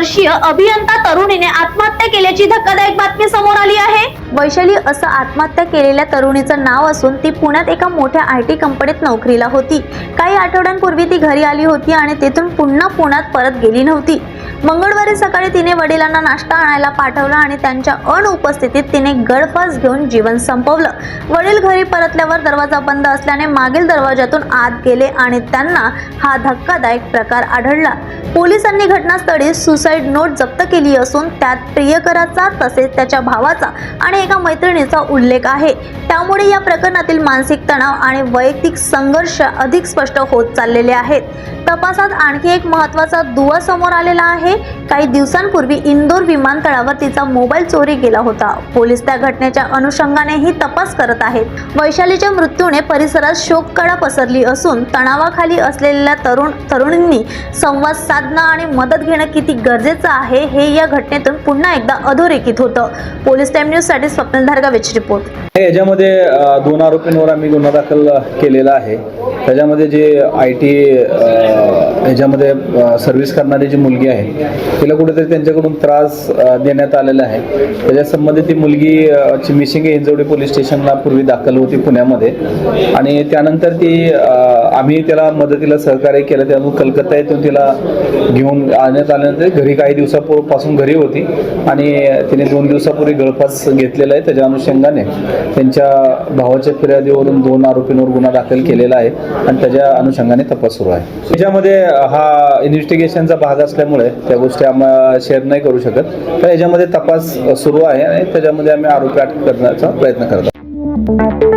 वर्षीय अभियंता तरुणीने आत्महत्या केल्याची धक्कादायक बातमी समोर आली आहे. वैशाली असं आत्महत्या केलेल्या तरुणीचं नाव असून ती पुण्यात एका मोठ्या आय टी कंपनीत नोकरीला होती. काही आठवड्यांपूर्वी ती घरी आली होती आणि तेथून पुन्हा पुण्यात परत गेली नव्हती. मंगळवारी सकाळी तिने वडिलांना नाश्ता आणायला पाठवला आणि त्यांच्या अनुपस्थितीत तिने गळफास घेऊन जीवन संपवलं. वडील घरी परतल्यावर दरवाजा बंद असल्याने मागील दरवाजातून आत गेले आणि त्यांना हा धक्कादायक प्रकार आढळला. पोलिसांनी घटनास्थळी सुसाईड नोट जप्त केली असून त्यात प्रियकराचा तसेच त्याच्या भावाचा आणि एका मैत्रिणीचा उल्लेख आहे. त्यामुळे या प्रकरणातील मानसिक तणाव आणि वैयक्तिक संघर्ष अधिक स्पष्ट होत चाललेले आहेत. तपासात आणखी एक महत्त्वाचा दुवा समोर आलेला आहे. काही दिवसांपूर्वी इंदोर विमानतळावर तिचा मोबाईल चोरी गेला होता. पोलीस त्या घटनेच्या अनुषंगानेही तपास करत आहेत. वैशालीच्या मृत्यूने परिसरात शोककळा पसरली असून तणावाखाली असलेल्या तरुण तरुणींनी संवाद साधणं आणि मदत घेणं किती गरजेचं आहे हे या घटनेतून पुन्हा एकदा अधोरेखित होतं. पोलीस टाइम न्यूजसाठी स्वप्नील धारगावेची रिपोर्ट. याच्यामध्ये दोन आरोपींवर आम्ही गुन्हा दाखल केलेला आहे. त्याच्यामध्ये जे आय टी ह्याच्यामध्ये सर्व्हिस करणारी जी मुलगी आहे तिला कुठेतरी त्यांच्याकडून त्रास देण्यात आलेला आहे. त्याच्या संबंधित ती मुलगी ची मिसिंग इंजवडी पोलीस स्टेशनला पूर्वी दाखल होती पुण्यामध्ये. आणि त्यानंतर ती आम्ही त्याला मदतीला सहकार्य केलं. त्यामुळे कलकत्ता येथून तिला घेऊन आणण्यात आल्यानंतर घरी काही दिवसापूर्वीपासून घरी होती. आणि तिने दोन दिवसापूर्वी गळफास घेतलेला आहे. त्याच्या अनुषंगाने त्यांच्या भावाच्या फिर्यादीवरून दोन आरोपींवर गुन्हा दाखल केलेला आहे. आणि त्याच्या अनुषंगाने तपास सुरू आहे. त्याच्यामध्ये हा इन्व्हेस्टिगेशनचा भाग असल्यामुळे त्या गोष्टी आम्ही शेअर नाही करू शकत. तर याच्यामध्ये तपास सुरू आहे आणि त्याच्यामध्ये आम्ही आरोपी अटक करण्याचा प्रयत्न करत आहोत.